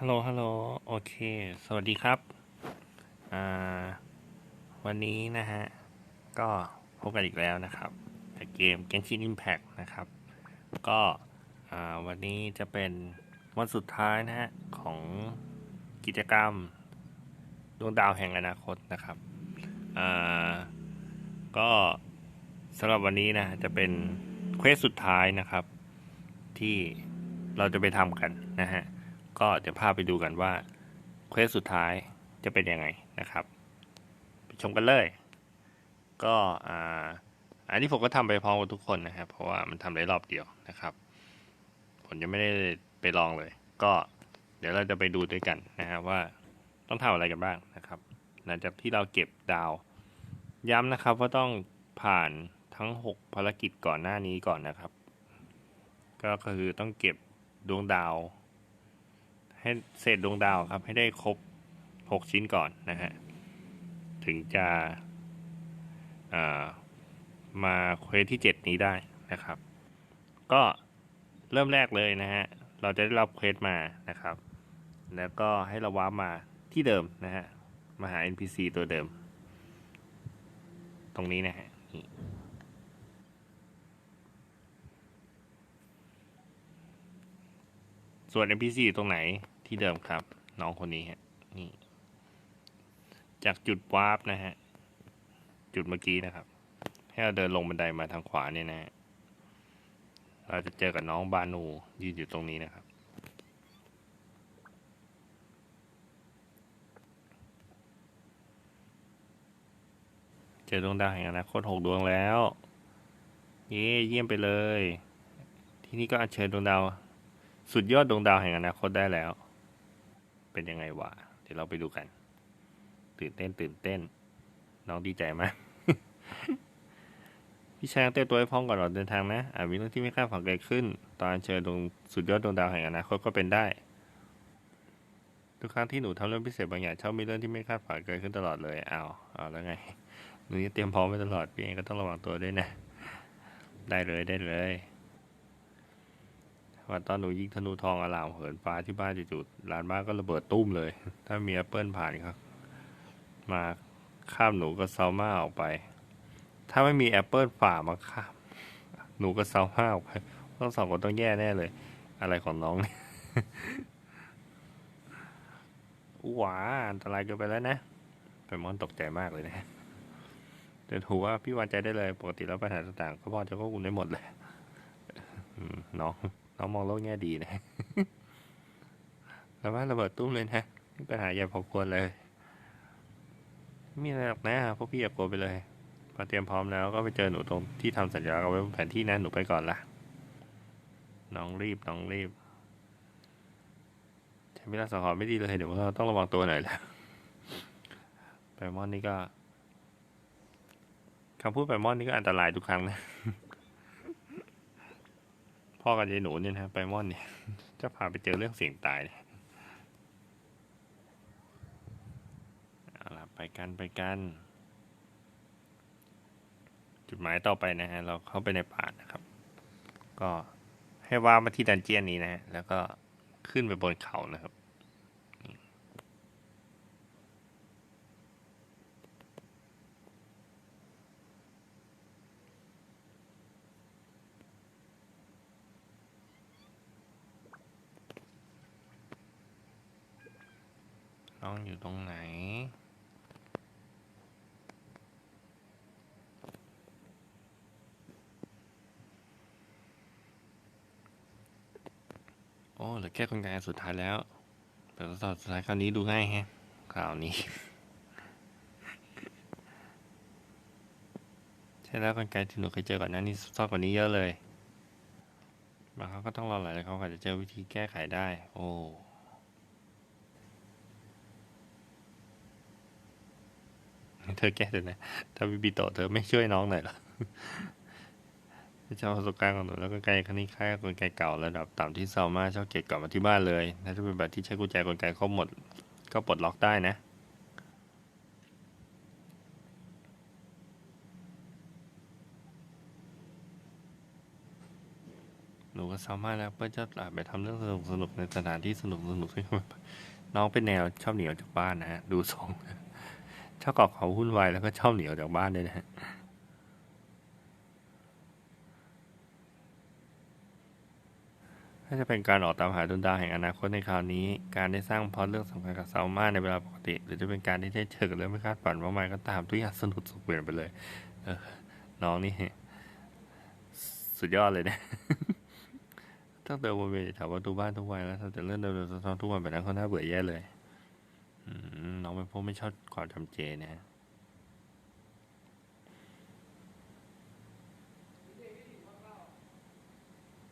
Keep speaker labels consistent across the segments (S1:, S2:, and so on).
S1: ฮัลโหล ฮัลโหล โอเค สวัสดีครับ อ่า วันนี้นะฮะ ก็พบกันอีกแล้วนะครับกับเกม Genshin Impact นะครับ ก็ อ่า วันนี้จะเป็นวันสุดท้ายนะฮะ ของกิจกรรมดวงดาวแห่งอนาคตนะครับ อ่า ก็สำหรับวันนี้นะ จะเป็นเควสสุดท้ายนะครับ ที่เราจะไปทำกันนะฮะ ก็เดี๋ยวพาไปดูกันว่าเควสสุดท้ายจะเป็นยังไงนะครับ ไปชมกันเลย ก็อ่าอันนี้ผมก็ทำไปพร้อมกับทุกคนนะครับ เพราะว่ามันทำได้รอบเดียวนะครับ ผมยังไม่ได้ไปลองเลย ก็เดี๋ยวเราจะไปดูด้วยกันนะครับว่าต้องทำอะไรกันบ้างนะครับ หลังจากที่เราเก็บดาว ย้ำนะครับว่าต้องผ่านทั้ง 6 ภารกิจก่อนหน้านี้ก่อนนะครับ ก็คือต้องเก็บดวงดาว ให้เศษดวงดาวครับ ให้ได้ครบ 6 ชิ้นก่อนนะฮะ ถึงจะามาเควสที่ 7 นี้ได้นะครับ ก็เริ่มแรกเลยนะฮะ เราจะได้รับเควสมานะครับ แล้วก็ให้เราว้ามาที่เดิมนะฮะ มาหา NPC ตัวเดิม ตรงนี้นะฮะส่วน NPC อยู่ตรงไหน ที่เดิมครับ น้องคนนี้ฮะนี่ จากจุดวาร์ปนะฮะ จุดเมื่อกี้นะครับ ให้เราเดินลงบันไดมาทางขวาเนี่ยนะฮะเราจะเจอกับน้องบานูยืนอยู่ตรงนี้นะครับ เจอดวงดาวแห่งอนาคตหกดวงแล้ว เย้เยี่ยมไปเลย ที่นี่ก็อัญเชิญดวงดาว สุดยอดดวงดาวแห่งอนาคตได้แล้ว เป็นยังไงวะ เดี๋ยวเราไปดูกัน ตื่นเต้นตื่นเต้น น้องดีใจไหมพี่ชายต้องเตรียมตัวให้พร้อมก่อนออกเดินทางนะอาจมีเรื่องที่ไม่คาดฝันเกิดขึ้น ตอนอัญเชิญดวงสุดยอดดวงดาวแห่งอนาคตก็เป็นได้ ทุกครั้งที่หนูทำเรื่องพิเศษบางอย่างชอบมีเรื่องที่ไม่คาดฝันเกิดขึ้นตลอดเลยอ้าวเอาแล้วไง หนูจะเตรียมพร้อมไว้ตลอด พี่เองก็ต้องระวังตัวด้วยนะ ได้เลยได้เลย ว่าตอนหนูยิงธนูทองอลามเหินฟ้าที่บ้านจู่ๆลานบ้านก็ระเบิดตุ้มเลย ถ้ามีแอปเปิลผ่านครับ มาข้ามหนูกับเซลมาออกไป ถ้าไม่มีแอปเปิลฝ่ามาข้ามหนูกับเซลมาออกไปต้องสองคนต้องแย่แน่เลย อะไรของน้องเนี่ยอู้หวาอันตรายเกินไปแล้วนะเป็นมอนตกใจมากเลยนะแต่ถือว่าพี่วางใจได้เลย ปกติแล้วปัญหาต่างๆก็พอจะควบคุมได้หมดเลยน้อง น้องมองโลกแง่ดีนะแล้วว่าระเบิดตุ้มเลยนะนี่ปัญหาใหญ่พอควรเลยไม่มีอะไรหรอกนะพวกพี่อย่ากลัวไปเลย พอเตรียมพร้อมแล้วก็ไปเจอหนูตรงที่ทำสัญญาเอาไว้บนแผนที่นะหนูไปก่อนละน้องรีบน้องรีบใช้เวลาสังหรณ์ไม่ดีเลยเดี๋ยวเราต้องระวังตัวหน่อยแหละแปมอนนี่ก็คำพูดไปมอนนี่ก็อันตรายทุกครั้งนะ พ่อกับยายหนูเนี่ยนะไปมอนเนี่ยจะพาไปเจอเรื่องเสี่ยงตายเนี่ยเอาล่ะไปกันไปกัน จุดหมายต่อไปนะฮะเราเข้าไปในป่านะครับ ก็ให้ว่ามาที่ดันเจียนนี้นะฮะแล้วก็ขึ้นไปบนเขานะครับ น้องอยู่ตรงไหน โอ้เหลือแค่คนกลางสุดท้ายแล้ว แต่ตอนสุดท้ายคราวนี้ดูง่ายแฮะคราวนี้ ใช่แล้วคนไกลที่หนูเคยเจอก่อนหน้านี้ซอกกว่านี้เยอะเลยบางครั้งก็ต้องรอหลายๆเขากว่าจะเจอวิธีแก้ไขได้ โอ้ เธอแก้เถอะนะถ้าบิบิโตเธอไม่ช่วยน้องหน่อยหรอเจ้าประสบการณ์ของหนูแล้วก็ไกลครั้งนี้คล้ายกลไกเก่าระดับต่ำที่เซลมาชอบเก็บกลับมาที่บ้านเลยถ้าเป็นแบบที่ใช้กุญแจกลไกครบหมด ก็ปลดล็อกได้นะหนูกับซามารถแล้วเปิ้ลจะไปทำเรื่องสนุกสนุกในสถานที่สนุกสนุกที่น้องเป็นแนวชอบหนีออกจากบ้านนะฮะดูทรงช อบเกาะเขาวุ่นวายแล้วก็ชอบหนีออกจากบ้านด้วยนะฮะถ้าจะเป็นการออกตามหาดวงดาวแห่งอนาคตในคราวนี้ การได้สร้างพล็อตเรื่องสำคัญกับซาวมาในเวลาปกติ หรือจะเป็นการที่ได้เจอกับเรื่องไม่คาดฝันมากมายก็ตามทุกอย่างสนุกสุดเปลี่ยนไปเลย เออ น้องนี่สุดยอดเลยนะตั้งเดินวนเวียนอยู่แถวประตูบ้านทุกวันแล้วถ้าจะเลื่อนเดินๆทุกวันแบบนั้นเขาน่าเบื่อแย่เลย น้องเป็นพวกไม่ชอบความจำเจนะฮะ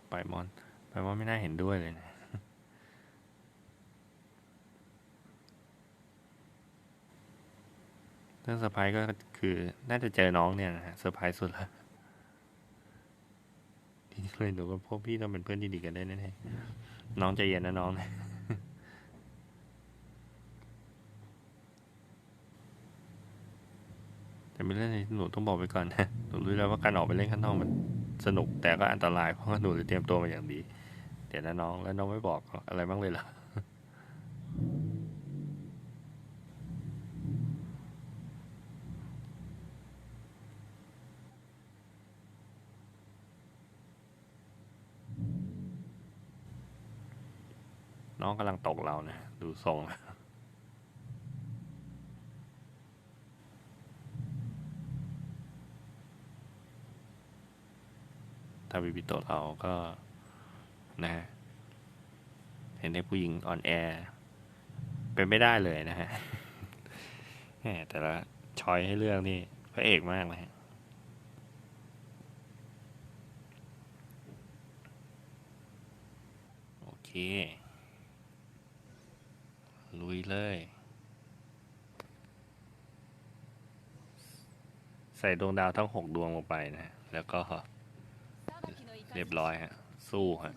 S1: ไปมอน ไปมอนไม่น่าเห็นด้วยเลยนะเรื่องเซอร์ไพรส์ก็คือน่าจะเจอน้องเนี่ยนะฮะเซอร์ไพรส์สุดละทีนี้เลยหนูกับพวกพี่ต้องเป็นเพื่อนที่ดีกันได้แน่ๆน้องใจเย็นนะน้องนะ แต่เป็นเรื่องที่หนูต้องบอกไปก่อนนะหนูรู้แล้วว่าการออกไปเล่นข้างนอกมันสนุกแต่ก็อันตรายเพราะว่าหนูเตรียมตัวมาอย่างดีเดี๋ยวนะน้องแล้วน้องไม่บอกอะไรบ้างเลยเหรอน้องกำลังตกเรานะดูทรงแล้ว ถ้าบิบิโตเราก็นะฮะเห็นได้ผู้หญิงอ่อนแอ เป็นไม่ได้เลยนะฮะแหมแต่ละชอยให้เลือกนี่พระเอกมากเลยฮะโอเค ลุยเลย ใส่ดวงดาวทั้งหกดวงลงไปนะ แล้วก็ เรียบร้อยฮะ สู้ฮะ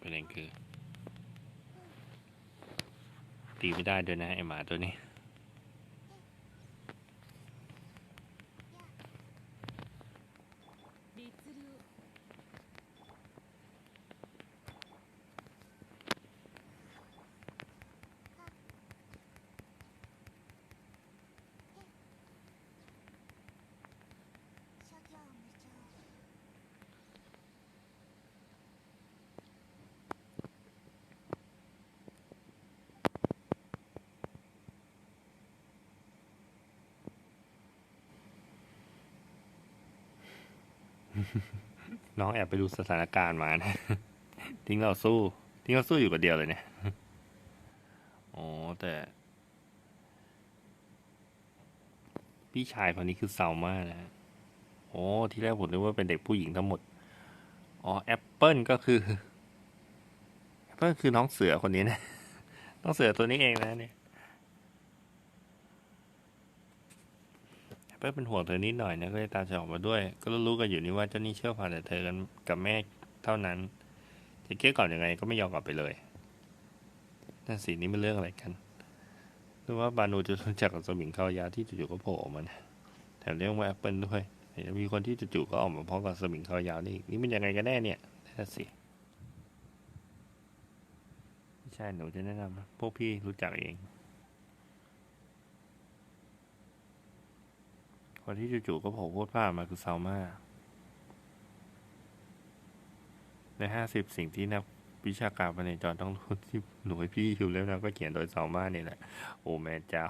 S1: ประเด็นคือ ตีไม่ได้ด้วยนะ ไอหมาตัวนี้ น้องแอบไปดูสถานการณ์มานะ ทิ้งเราสู้ ทิ้งเราสู้อยู่กับเดียวเลยเนี่ยอ๋อแต่ พี่ชายคนนี้คือเซามานะฮะโอ้ที่แรกผมนึกว่าเป็นเด็กผู้หญิงทั้งหมด อ๋อแอปเปิลก็คือแอปเปิลคือน้องเสือคนนี้นะ น้องเสือตัวนี้เองนะเนี่ยแอ ปเปิลเป็นห่วงเธอนิดหน่อยนะก็เลยตามจะออกมาด้วย ก็รู้ๆกันอยู่นี่ว่าเจ้านี่เชื่อฟังแต่เธอกันกับแม่เท่านั้น จะเกลี้ยกล่อมยังไงก็ไม่ยอมกลับไปเลยนั่นสินี่มันเรื่องอะไรกันหรือว่าบานูจะรู้จักกับสมิงเขาวยาที่จู่ๆก็โผล่ออกมาแถมเรียกว่าแอปเปิลด้วยมีคนที่จู่ๆก็ออกมาพร้อมกับสมิงเขาวยาวนี่นี่มันยังไงกันแน่เนี่ยนั่นสิไม่ใช่หนูจะแนะนำพวกพี่รู้จักเอง คนที่จู่ๆก็โผล่พูดผ้ามาคือซาวมาในห้าสิบสิ่งที่นักวิชาการพเนจรต้องรู้ที่หนูให้พี่อยู่แล้วนะก็เขียนโดยซาวมานี่แหละ โอ้แม่เจ้า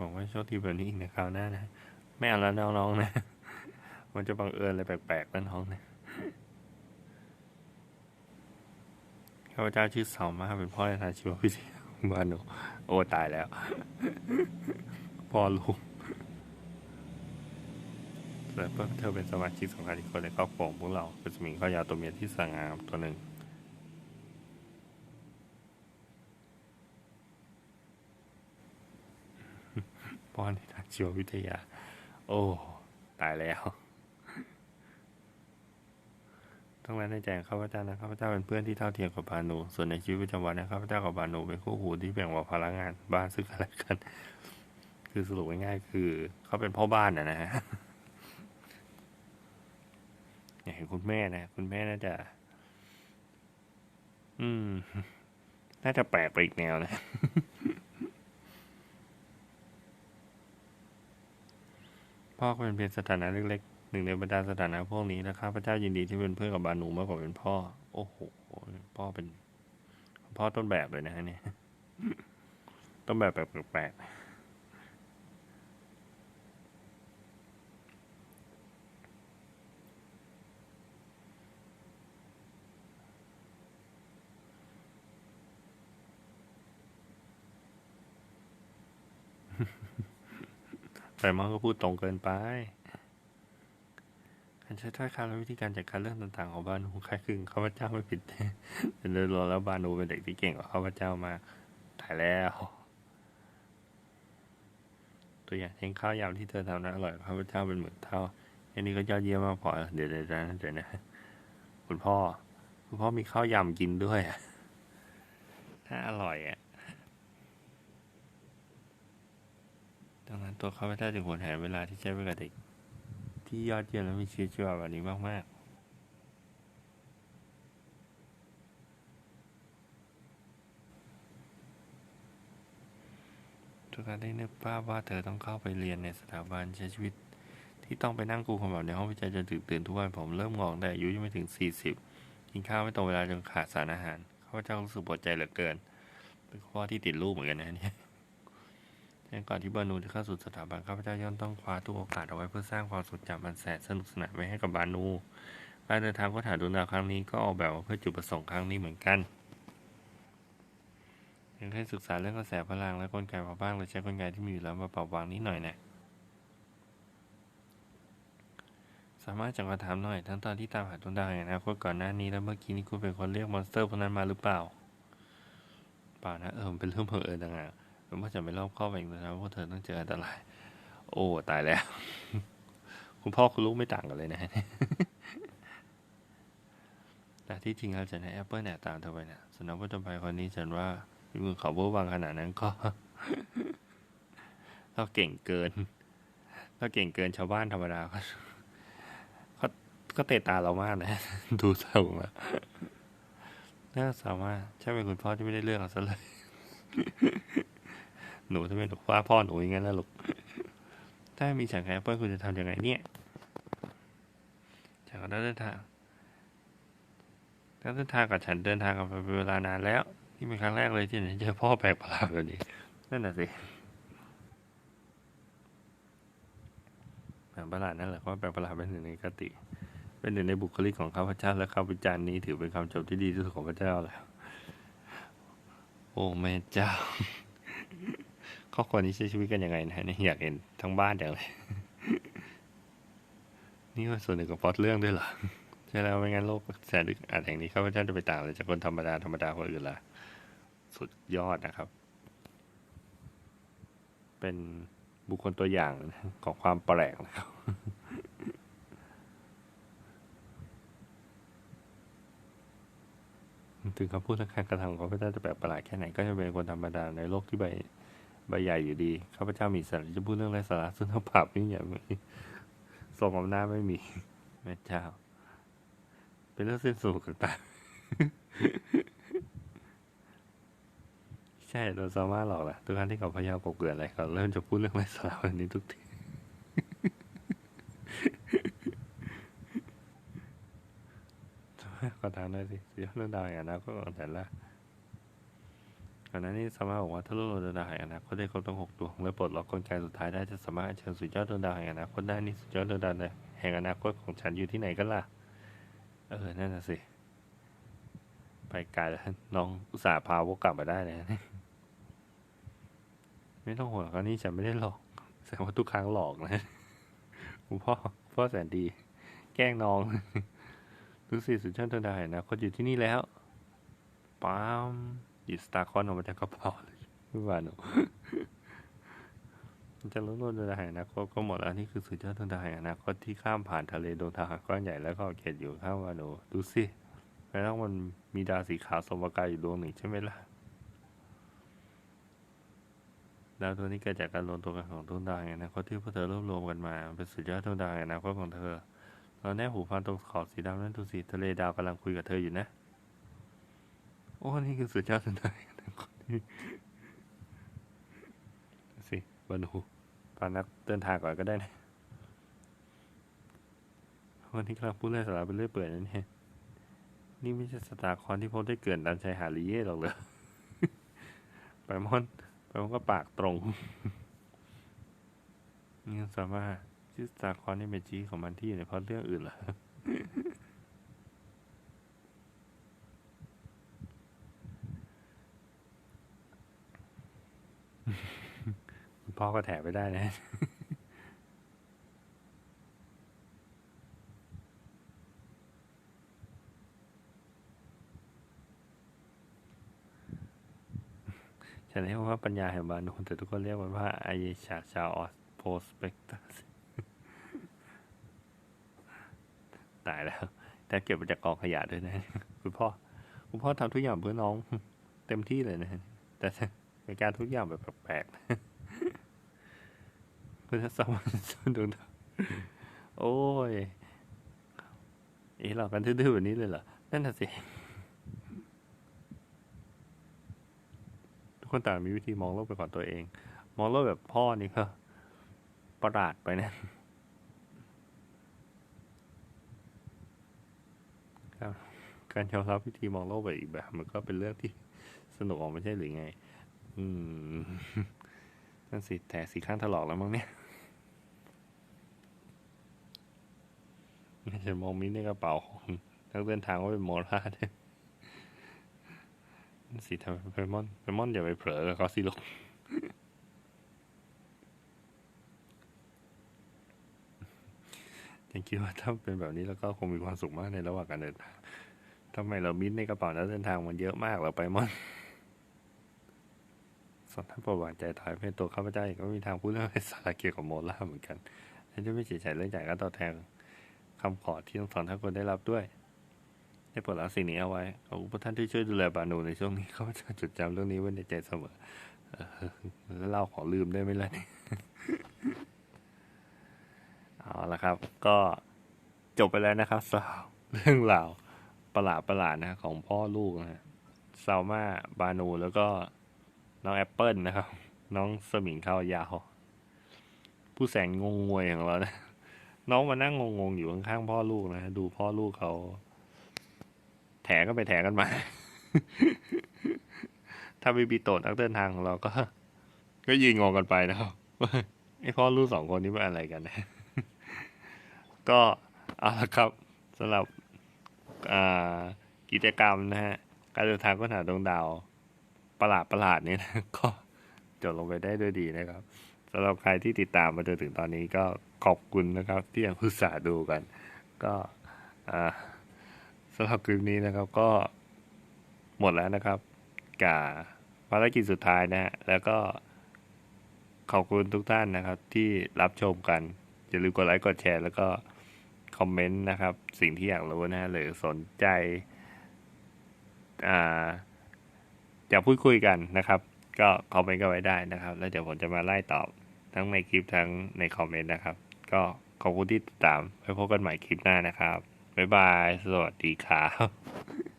S1: บอกว่า โชคดีแบบนี้อีกในคราวหน้านะไม่เอาแล้วน้องๆนะ มันจะบังเอิญอะไรแปลกๆนะน้องนะข้าพเจ้าชื่อเสามาเป็นพ่อในทางชีววิทยาของบ้านหนูโอ้ตายแล้ว พ่อลูกแต่เพิ่มเธอเป็นสมาชิกสำคัญอีกคนในครอบครัวของพวกเราเป็นสมิงข้าวยาวตัวเมียที่สง่างามตัวหนึ่ง ป้อนในทางชีววิทยา โอ้ ตายแล้ว ต้องนั้นในใจของข้าพเจ้านะข้าพเจ้าเป็นเพื่อนที่เท่าเทียมกับบานู ส่วนในชีวิตประจำวันนะข้าพเจ้ากับบานูเป็นคู่หูที่แบ่งเบาภาระงานบ้านซึ่งกันและกัน คือสรุปง่ายๆคือ เขาเป็นพ่อบ้านนะนะฮะอย่างเห็นคุณแม่นะ คุณแม่น่าจะ อืม น่าจะแปลกไปอีกแนวนะ พ่อก็เป็นเพียงสถานะเล็กๆหนึ่งในบรรดาสถานะพวกนี้นะครับพระเจ้ายินดีที่เป็นเพื่อนกับบานูมากกว่าเป็นพ่อ โอ้โหพ่อเป็น พ่อต้นแบบเลยนะฮะเนี่ยต้นแบบแปลกๆ แต่มันก็พูดตรงเกินไป การใช้ถ้อยคำและวิธีการจัดการเรื่องต่างๆของบานูคล้ายคลึงข้าพเจ้าไม่ผิดแต่โดยรวมแล้วบานูเป็นเด็กที่เก่งกว่าข้าพเจ้ามาถ่ายแล้ว ตัวอย่างเช่นข้าวยำที่เธอทำนั้นอร่อยกว่าข้าพเจ้าเป็นหมื่นเท่า อันนี้ก็ยอดเยี่ยมมากพอเดี๋ยวเดี๋ยวนะเดี๋ยวนะคุณพ่อ คุณพ่อมีข้าวยำกินด้วยถ้าอร่อยอะ ดังนั้นตัวข้าพเจ้าจึงควรแหนเวลาที่ใช้ไปกับเด็ก ที่ยอดเยี่ยมและมีชีวิตชีวาแบบนี้มากๆทุกการได้นึกภาพว่าเธอต้องเข้าไปเรียนในสถาบันใช้ชีวิต ที่ต้องไปนั่งกูความแบบในห้องวิจัยจนถึงตื่นทุกวันผมเริ่มงองแต่อายุยังไม่ถึง 40 กินข้าวไม่ตรงเวลาจนขาดสารอาหารข้าพเจ้ารู้สึกปวดใจเหลือเกิน เป็นข้อที่ติดลูกเหมือนกันนะเนี่ย แต่ก่อนที่บานูจะเข้าสู่สถาบันข้าพเจ้าย่อมต้องคว้าทุกโอกาสเอาไว้เพื่อสร้างความทรงจำอันแสนสนุกสนานไว้ให้กับบานูการเดินทางค้นหาดวงดาวครั้งนี้ก็ออกแบบมาเพื่อจุดประสงค์ครั้งนี้เหมือนกันยังให้ศึกษาเรื่องกระแสพลังและกลไกมาบ้างโดยใช้กลไกที่มีอยู่แล้วมาปรับวางนิดหน่อยนะสามารถจังคำถามหน่อย ทั้งตอนที่ตามหาดวงดาวแห่งนาคตก่อนหน้านี้และเมื่อกี้นี้คุณเป็นคนเรียกมอนสเตอร์พวกนั้นมาหรือเปล่าเปล่านะเออมันเป็นเรื่องบังเอิญต่างหาก ผมว่าจะไม่รอบคอบอีกนะครับว่าเธอต้องเจออันตราย โอ้ตายแล้ว คุณพ่อคุณลูกไม่ต่างกันเลยนะแต่ที่จริงเราจะในแอปเปิลแอบตามเธอไปเนะสำนักวัจนภัยคนนี้ฉันว่ามีมือเขาเบอร์บางขนาดนั้นก็ เราเก่งเกิน เราเก่งเกินชาวบ้านธรรมดาก็ก็ก็เตะตาเรามากนะ ดูเศร้ามาน่าสามารถใช่เป็นคุณพ่อที่ไม่ได้เรื่องเอาซะเลย หนูถ้าเป็นว่าพ่อหนูอย่างนั้นนะลูกถ้ามีฉากแอปเปิลคุณจะทำยังไงเนี่ยจากเดินทางการเดินทางกับฉันเดินทางกันไปเป็นเวลานานแล้วนี่เป็นครั้งแรกเลยที่ฉันเจอพ่อแปลกประหลาดแบบนี้นั่นน่ะสิแปลกประหลาดนั่นแหละเพราะแปลกประหลาดเป็นหนึ่งในคติ เป็นหนึ่งในบุคลิกของข้าพเจ้าและคำวิจารณ์นี้ถือเป็นคำจบที่ดีที่สุดของพระเจ้าแล้ว โอ้แม่เจ้า ครอบครัวนี้ใช้ชีวิตกันยังไงนะเนี่ยอยากเห็นทั้งบ้านอย่างเลยนี่ก็ส่วนหนึ่งของพล็อตเรื่องด้วยเหรอใช่แล้วไม่งั้นโลกแสนลึกอาจแห่งนี้ข้าพเจ้าจะไปต่างอะไรจากคนธรรมดาธรรมดาคนอื่นละสุดยอดนะครับ เป็นบุคคลตัวอย่างของความแปลกนะครับถึงคำพูดและการกระทำของข้าพเจ้าจะแปลกประหลาดแค่ไหนก็จะเป็นคนธรรมดาในโลกที่ใบ ใบใหญ่อยู่ดีข้าพเจ้ามีสาระจะพูดเรื่องไร้สาระซึ่งทั้งผับนี่อย่างนี้ทรงอำนาจไม่มีแม่เจ้า เป็นเรื่องสิ้นสุดต่างๆใช่เราสามารถหลอกแหละทุกครั้งที่เขาพยายามกบเกลื่อนอะไรเขาเริ่มจะพูดเรื่องไร้สาระแบบนี้ทุกทีขอทางหน่อยสิสุดยอดเรื่องดาวแห่างนาคตของแต่ละ ก่อนหน้านี้สามารถบอกว่าถ้าโลกดวงดาวแห่งอนาคตได้ครบทั้งหกดวงและปลดล็อกกลไกสุดท้ายได้จะสามารถเชิญสุดยอดดวงดาวแห่งอนาคตได้นี่สุดยอดดวงดาวแห่งอนาคตของฉันอยู่ที่ไหนกันล่ะ เออนั่นน่ะสิ ไปไกลแล้วน้องอุตส่าห์พาวกกลับมาได้เลยไม่ต้องห่วงคราวนี้ฉันไม่ได้หลอกแสดงว่าทุกครั้งหลอกนะคุณพ่อพ่อแสนดี แกล้งน้องดูสิสุดยอดดวงดาวแห่งอนาคตอยู่ที่นี่แล้วปั๊ม หยิบสตาร์คอนออกมาจากกระเป๋าเลยไม่วานมันจะล้นดวงดาวแห่งอนาคตก็หมดแล้วนี่คือสุดยอดดวงดาวแห่งอนาคตที่ข้ามผ่านทะเลดวงดาวก้อนใหญ่แล้วก็เขตอยู่ข้างวาโนดูสิแล้วมันมีดาวสีขาวสมประกายอยู่ดวงหนึ่งใช่ไหมล่ะดาวตัวนี้เกิดจากการรวมตัวกันของดวงดาวแห่งนาคตที่พวกเธอรวบรวมกันมาเป็นสุดยอดดวงดาวแห่งนาคตของเธอตอนแนบหูฟังตรงขอบสีดำนั่นดูสิทะเลดาวกำลังคุยกับเธออยู่นะ โอ้ นี่คือสุดยอดดวงดาวแห่งอนที่สิบานูพานักเดินทางก่อนก็ได้นะวันนี้กำลังพูดเรื่องสาระไปเรื่อยเปื่อยนั่นเองนี่ไม่ใช่สตาร์คอนที่พบได้เกิดดันชายหาดลีเย่หรอกเลยไปมอนไปมอนก็ปากตรงนี่สามารถชื่อสตาร์คอนนี่เป็นจีของมันที่อยู่ในเพราะเรื่องอื่นเหรอ คุณ พ่อก็แถไปได้นะฉันเรียกว่าปัญญาแห่งบานูนแต่ทุกคนเรียกมันว่าไอเยชาชาออสโพสเปกตัสตายแล้ว แต่เก็บมาจากกองขยะด้วยนะ คุณพ่อ คุณพ่อทำทุกอย่างเพื่อน้อง เต็มที่เลยนะ แต่เป็นการทุกอย่างแบบแปลกๆ เพื่อสมัครดูนะโอ้ย เอ๊ะเรากันทื่อๆแบบนี้เลยเหรอ นั่นน่ะสิ ทุกคนต่างมีวิธีมองโลกไปก่อนตัวเอง มองโลกแบบพ่อนี่ก็ประหลาดไปนะครับการยอมรับวิธีมองโลกแบบอีกแบบ มันก็เป็นเรื่องที่สนุกออกไม่ใช่หรือไง อืมนั่นสิแต่สีข้างถลอกแล้วมั้งเนี่ย ไม่ใช่มองมิ้นในกระเป๋าของนักเดินทางว่าเป็นโมราเนี่ยสิทำไมไปมอนไปมอนอย่าไปเผลอกับเขาสิลูกยังคิดว่าถ้าเป็นแบบนี้แล้วก็คงมีความสุขมากในระหว่างการเดินทางทำไมเรามิ้นในกระเป๋านักเดินทางมันเยอะมากเราไปมอนสอนท่านประวัติใจถอยเป็นตัวข้าพเจ้าก็มีทางพูดเรื่องสาระเกี่ยวกับโมล่าเหมือนกันฉันจะไม่เฉยใจเรื่องจ่ายค่าตอบแทน คำขอที่ต้งสอนท่านคนได้รับด้วย ได้โปรดรับสิ่งนี้เอาไว้ขอบคุณพระท่านที่ช่วยดูแลบานูในช่วงนี้ข้าจ้าจดจำเรื่องนี้ไว้ในใจเสมอเออแล้วเราขอลืมได้ไหมล่ะเนี่ยเอาละครับ ก็จบไปแล้วนะครับสาวเรื่องราวประหลาดประหลาดนะของพ่อลูกนะฮะซาวมาบานูแล้วก็น้องแอปเปิลนะครับ น้องสมิงข้าวยาว ผู้แสนงงงวยของเรานะ น้องมานั่งงงๆอยู่ข้างๆพ่อลูกนะดูพ่อลูกเขาแถกันไปแถกันมา ถ้ามีบีโตดนักเดินทางของเราก็ ก็ยืนงงกันไปนะครับไอพ่อลูกสองคนนี้เป็นอะไรกันนะก็เอาละครับสำหรับกิจกรรมนะฮะ การเดินทางค้นหาดวงดาวประหลาดประหลาดนี้นะก็จบลงไปได้ด้วยดีนะครับ สำหรับใครที่ติดตามมาจนถึงตอนนี้ก็ขอบคุณนะครับ ที่ยังอุตส่าห์ดูกัน ก็สำหรับคลิปนี้นะครับก็หมดแล้วนะครับกับภารกิจสุดท้ายนะฮะแล้วก็ขอบคุณทุกท่านนะครับ ที่รับชมกัน อย่าลืมกดไลค์กดแชร์แล้วก็คอมเมนต์นะครับ สิ่งที่อยากรู้นะฮะหรือสนใจอ่าอยากพูดคุยกันนะครับ ก็คอมเมนต์กันไว้ได้นะครับ แล้วเดี๋ยวผมจะมาไล่ตอบ ทั้งในคลิปทั้งในคอมเมนต์นะครับ ก็ขอบคุณที่ติดตามไว้พบกันใหม่คลิปหน้านะครับ บ๊ายบาย สวัสดีครับ